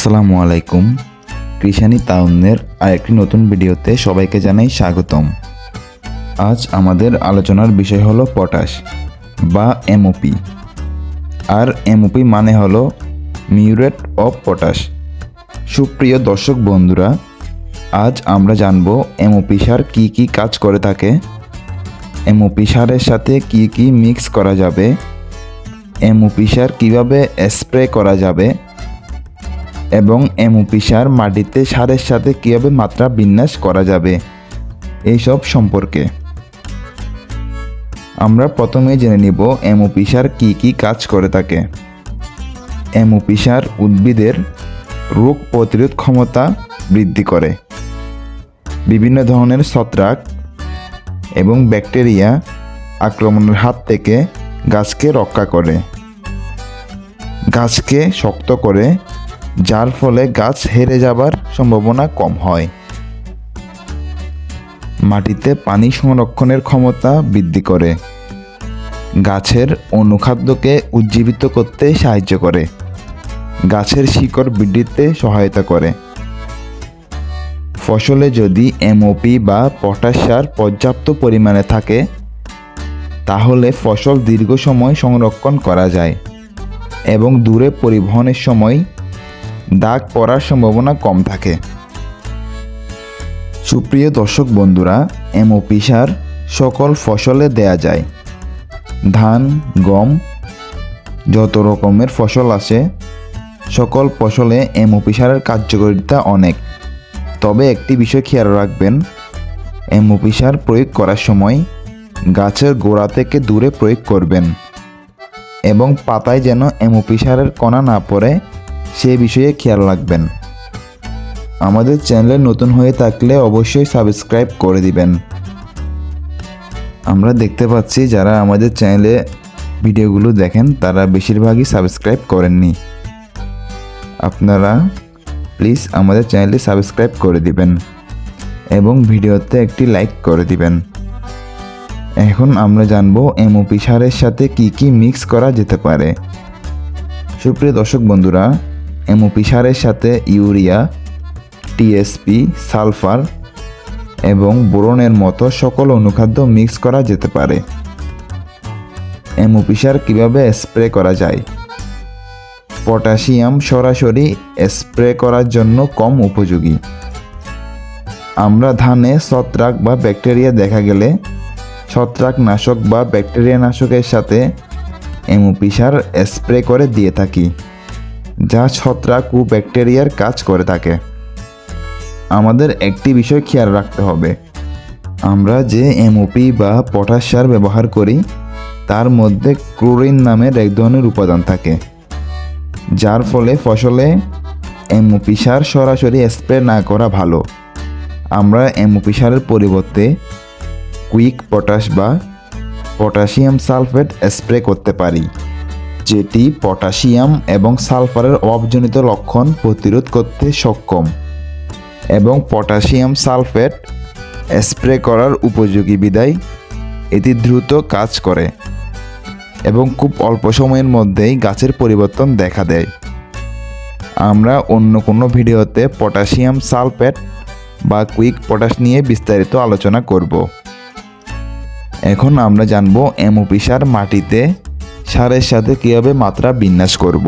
আসসালামু আলাইকুম। কৃষানি তাউনের আরেকটি নতুন ভিডিওতে সবাইকে জানাই স্বাগতম। আজ আমাদের আলোচনার বিষয় হলো পটাশ বা এমওপি আর এমওপি মানে হলো মিউরেট অফ পটাশ। সুপ্রিয় দর্শক বন্ধুরা, আজ আমরা জানব এমওপি সার কী কী কাজ করে থাকে এমওপি সারের সাথে কী কী মিক্স করা যাবে এমওপি সার কীভাবে স্প্রে করা যাবে এবং এমওপি সার মাটিতে সারের সাথে কীভাবে মাত্রা বিন্যাস করা যাবে, এইসব সম্পর্কে। আমরা প্রথমে জেনে নিব এমওপি সার কী কী কাজ করে থাকে। এমওপি সার উদ্ভিদের রোগ প্রতিরোধ ক্ষমতা বৃদ্ধি করে। বিভিন্ন ধরনের ছত্রাক এবং ব্যাকটেরিয়া আক্রমণের হাত থেকে গাছকে রক্ষা করে। গাছকে শক্ত করে যার ফলে গাছ হেরে যাবার সম্ভাবনা কম হয়। মাটিতে পানি সংরক্ষণের ক্ষমতা বৃদ্ধি করে। গাছের অনুখাদ্যকে উজ্জীবিত করতে সাহায্য করে। গাছের শিকড় বৃদ্ধিতে সহায়তা করে। ফসলে যদি এমওপি বা পটাশ সার পর্যাপ্ত পরিমাণে থাকে, তাহলে ফসল দীর্ঘ সময় সংরক্ষণ করা যায় এবং দূরে পরিবহনের সময় দাগ পড়ার সম্ভাবনা কম থাকে। সুপ্রিয় দর্শক বন্ধুরা এমওপি সার সকল ফসলে দেয়া যায়। ধান, গম, যত রকমের ফসল আছে, সকল ফসলে এমওপি সারের কার্যকারিতা অনেক। তবে একটি বিষয় খেয়াল রাখবেন এমওপি সার প্রয়োগ করার সময় গাছের গোড়া থেকে দূরে প্রয়োগ করবেন এবং পাতায় যেন এমওপি সারের কণা না পড়ে সে বিষয়ে খেয়াল রাখবেন। আমাদের চ্যানেলে নতুন হয়ে থাকলে অবশ্যই সাবস্ক্রাইব করে দিবেন। আমরা দেখতে পাচ্ছি যারা আমাদের চ্যানেলে ভিডিওগুলো দেখেন, তারা বেশিরভাগই সাবস্ক্রাইব করেননি। আপনারা প্লিজ আমাদের চ্যানেলটি সাবস্ক্রাইব করে দিবেন এবং ভিডিওতে একটি লাইক করে দিবেন। এখন আমরা জানব এমওপি সারের সাথে কি কি মিক্স করা যেতে পারে। সুপ্রিয় দর্শক বন্ধুরা এমওপি সারের সাথে ইউরিয়া, টিএসপি, সালফার এবং বোরনের মতো সকল অনুখাদ্য মিক্স করা যেতে পারে। এমওপি সার কীভাবে স্প্রে করা যায়? পটাশিয়াম সরাসরি স্প্রে করার জন্য কম উপযোগী। আমরা ধানে ছত্রাক বা ব্যাকটেরিয়া দেখা গেলে ছত্রাকনাশক বা ব্যাকটেরিয়া নাশকের সাথে এমওপি সার স্প্রে করে দিয়ে থাকি। যা ছত্রাক ও ব্যাকটেরিয়ার কাজ করে থাকে। আমাদের একটি বিষয় খেয়াল রাখতে হবে। আমরা যে এমওপি বা পটাশ সার ব্যবহার করি, তার মধ্যে ক্লোরিন নামের এক ধরনের উপাদান থাকে, যার ফলে ফসলে এমওপি সার সরাসরি স্প্রে না করা ভালো। আমরা এমওপি সারের পরিবর্তে কুইক পটাশ বা পটাশিয়াম সালফেট স্প্রে করতে পারি। যেটি পটাশিয়াম এবং সালফারের অভাবজনিত লক্ষণ প্রতিরোধ করতে সক্ষম এবং পটাশিয়াম সালফেট স্প্রে করার উপযোগী বিদায়। এটি দ্রুত কাজ করে এবং খুব অল্প সময়ের মধ্যেই গাছের পরিবর্তন দেখা দেয়। আমরা অন্য কোনো ভিডিওতে পটাশিয়াম সালফেট বা কুইক পটাশ নিয়ে বিস্তারিত আলোচনা করব। এখন আমরা জানব এমওপি সার মাটিতে সারের সাথে কীভাবে মাত্রা বিন্যাস করব?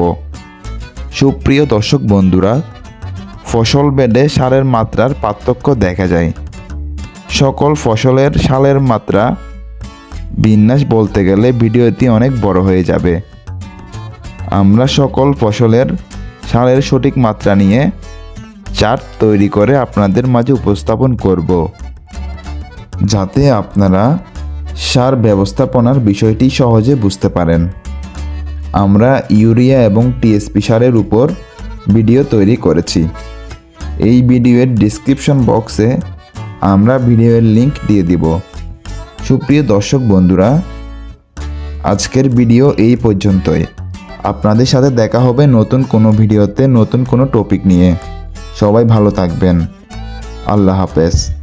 সুপ্রিয় দর্শক বন্ধুরা, ফসল বেডে সারের মাত্রার পার্থক্য দেখা যায়। সকল ফসলের সালের মাত্রা বিন্যাস বলতে গেলে ভিডিওটি অনেক বড় হয়ে যাবে। আমরা সকল ফসলের সারের সঠিক মাত্রা নিয়ে চার্ট তৈরি করে আপনাদের মাঝে উপস্থাপন করব। যাতে আপনারা সার ব্যবস্থাপনার বিষয়টি সহজে বুঝতে পারেন। আমরা ইউরিয়া এবং টিএসপি সারের উপর ভিডিও তৈরি করেছি। এই ভিডিওর ডিসক্রিপশন বক্সে আমরা ভিডিওর লিংক দিয়ে দিব। সুপ্রিয় দর্শক বন্ধুরা, আজকের ভিডিও এই পর্যন্তই। আপনাদের সাথে দেখা হবে নতুন কোনো ভিডিওতে নতুন কোনো টপিক নিয়ে। সবাই ভালো থাকবেন। আল্লাহ হাফেজ।